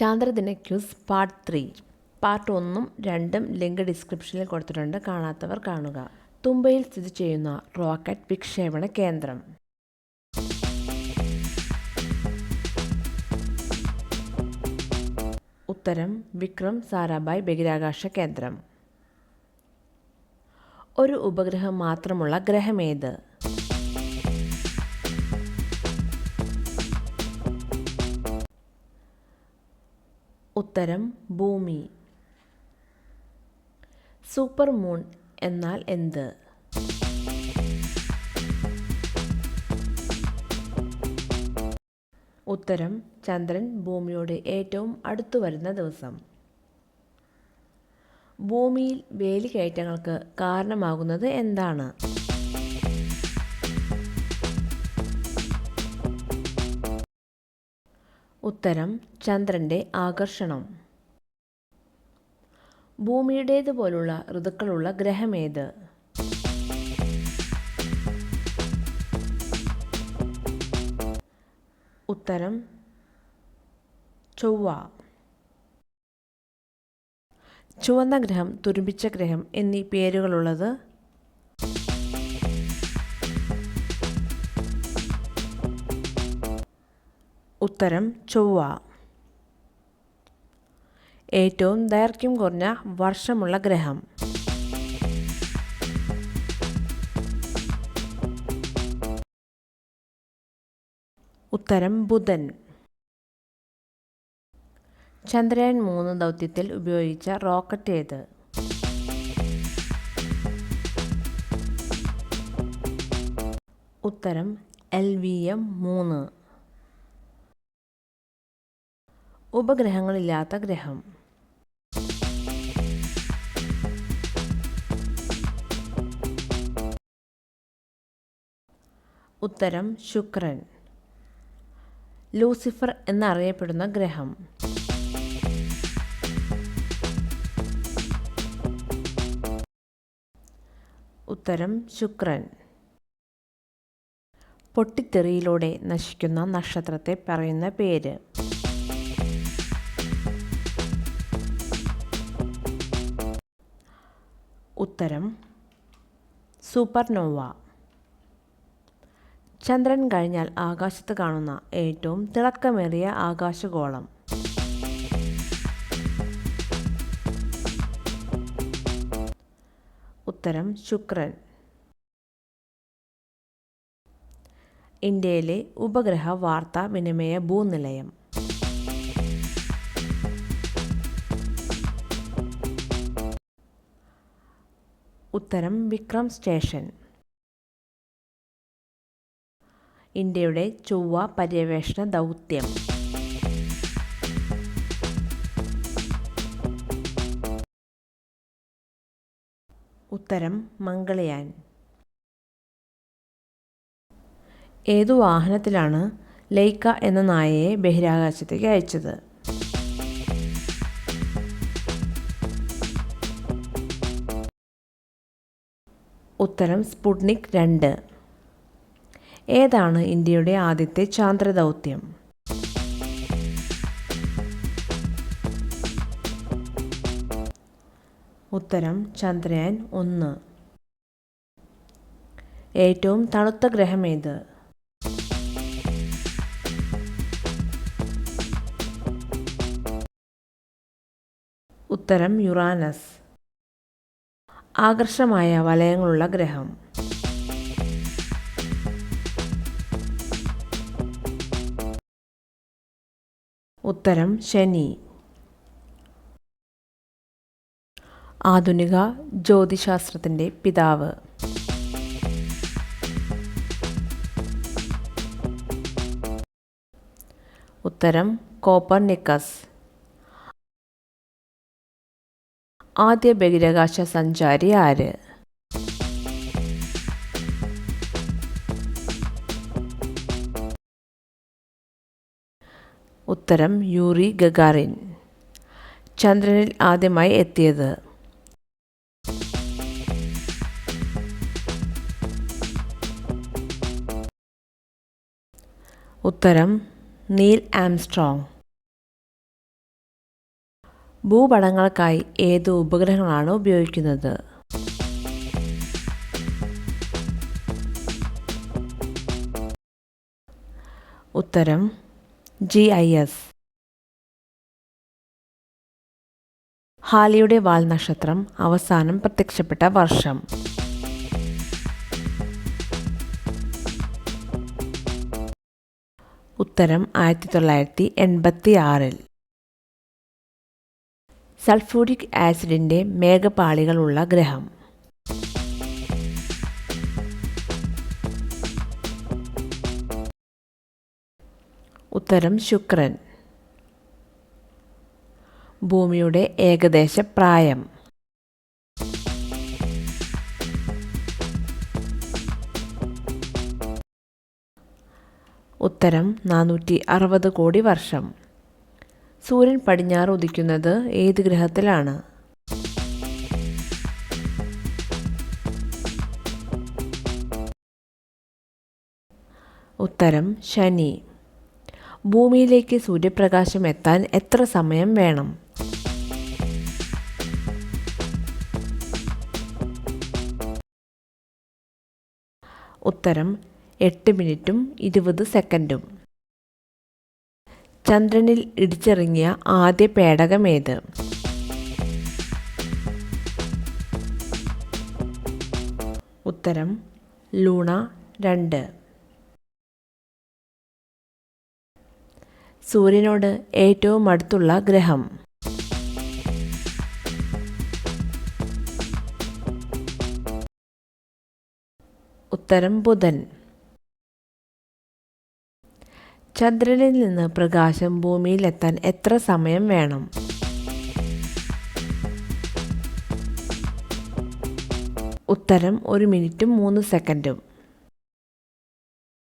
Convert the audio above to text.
ചാന്ദ്രദിന quiz part three. Part ഒന്നും രണ്ടും link ഡിസ്ക്രിപ്ഷനിൽ കൊടുത്തിട്ടുണ്ട്. കാണാത്തവർ കാണുക. തുമ്പയിൽ സ്ഥിതി ചെയ്യുന്ന റോക്കറ്റ് വിക്ഷേപണ കേന്ദ്രം. ഉത്തരം വിക്രം സാരാഭായ് ബഹിരാകാശ കേന്ദ്രം. ഒരു ഉപഗ്രഹം മാത്രമുള്ള ഗ്രഹമേത് ഉത്തരം ഭൂമി. സൂപ്പർ മൂൺ എന്നാൽ എന്ത്? ഉത്തരം ചന്ദ്രൻ ഭൂമിയോട് ഏറ്റവും അടുത്തു വരുന്ന ദിവസം. ഭൂമിയിൽ വേലിക്കയറ്റങ്ങൾക്ക് കാരണമാകുന്നത് എന്താണ്? ഉത്തരം ചന്ദ്രന്റെ ആകർഷണം. ഭൂമിയുടേതുപോലുള്ള ഋതുക്കളുള്ള ഗ്രഹമേത്? ഉത്തരം ചൊവ്വ. ചുവന്ന ഗ്രഹം തുരുമ്പിച്ച ഗ്രഹം എന്നീ പേരുകളുള്ളത് ഉത്തരം ചൊവ്വ. ഏറ്റവും ദൈർഘ്യം കുറഞ്ഞ വർഷമുള്ള ഗ്രഹം. ഉത്തരം ബുധൻ. ചന്ദ്രയാൻ മൂന്ന് ദൗത്യത്തിൽ ഉപയോഗിച്ച റോക്കറ്റ് ഏത്? ഉത്തരം എൽ വി എം മൂന്ന്. ഉപഗ്രഹങ്ങളില്ലാത്ത ഗ്രഹം. ഉത്തരം ശുക്രൻ. ലൂസിഫർ എന്നറിയപ്പെടുന്ന ഗ്രഹം. ഉത്തരം ശുക്രൻ. പൊട്ടിത്തെറിയിലൂടെ നശിക്കുന്ന നക്ഷത്രത്തെ പറയുന്ന പേര്. ഉത്തരം സൂപ്പർനോവ. ചന്ദ്രൻ കഴിഞ്ഞാൽ ആകാശത്ത് കാണുന്ന ഏറ്റവും തിളക്കമേറിയ ആകാശഗോളം. ഉത്തരം ശുക്രൻ. ഇന്ത്യയിലെ ഉപഗ്രഹ വാർത്താ വിനിമയ ഭൂനിലയം. ഉത്തരം വിക്രം സ്റ്റേഷൻ. ഇന്ത്യയുടെ ചൊവ്വ പര്യവേഷണ ദൗത്യം. ഉത്തരം മംഗളയാൻ. ഏതു വാഹനത്തിലാണ് ലൈക്ക എന്ന നായയെ ബഹിരാകാശത്തേക്ക് അയച്ചത്? ഉത്തരം സ്പുട്നിക് രണ്ട്. ഏതാണ് ഇന്ത്യയുടെ ആദ്യത്തെ ചാന്ദ്രദൗത്യം? ഉത്തരം ചന്ദ്രയാൻ ഒന്ന്. ഏറ്റവും തണുത്ത ഗ്രഹം ഗ്രഹമേത് ഉത്തരം യുറാനസ്. ആകർഷമായ വലയങ്ങളുള്ള ഗ്രഹം. ഉത്തരം ശനി. ആധുനിക ജ്യോതിശാസ്ത്രത്തിന്റെ പിതാവ്. ഉത്തരം കോപ്പർനിക്കസ്. ആദ്യ ബഹിരാകാശ സഞ്ചാരി ആര്? ഉത്തരം യൂറി ഗഗാറിൻ. ചന്ദ്രനിൽ ആദ്യമായി എത്തിയത്. ഉത്തരം നീൽ ആംസ്ട്രോങ്. ഭൂപടങ്ങൾക്കായി ഏത് ഉപഗ്രഹങ്ങളാണ് ഉപയോഗിക്കുന്നത്? ഉത്തരം ജി ഐ എസ് ഹാലിയുടെ വാൽ നക്ഷത്രം അവസാനം പ്രത്യക്ഷപ്പെട്ട വർഷം. ഉത്തരം ആയിരത്തി തൊള്ളായിരത്തി എൺപത്തി ആറിൽ സൾഫൂരിക് ആസിഡിന്റെ മേഘപാളികളുള്ള ഗ്രഹം. ഉത്തരം ശുക്രൻ. ഭൂമിയുടെ ഏകദേശ പ്രായം. ഉത്തരം നാനൂറ്റി അറുപത് കോടി വർഷം. സൂര്യൻ പടിഞ്ഞാറ് ഉദിക്കുന്നത് ഏത് ഗ്രഹത്തിലാണ്? ഉത്തരം ശനി. ഭൂമിയിലേക്ക് സൂര്യപ്രകാശം എത്താൻ എത്ര സമയം വേണം? ഉത്തരം എട്ട് മിനിറ്റും ഇരുപത് സെക്കൻഡും. ചന്ദ്രനിൽ ഇടിച്ചിറങ്ങിയ ആദ്യ പേടകമേത് ഉത്തരം ലൂണ രണ്ട്. സൂര്യനോട് ഏറ്റവും അടുത്തുള്ള ഗ്രഹം. ഉത്തരം ബുധൻ. ചന്ദ്രനിൽ നിന്ന് പ്രകാശം ഭൂമിയിലെത്താൻ എത്ര സമയം വേണം? ഉത്തരം ഒരു മിനിറ്റും മൂന്ന് സെക്കൻഡും.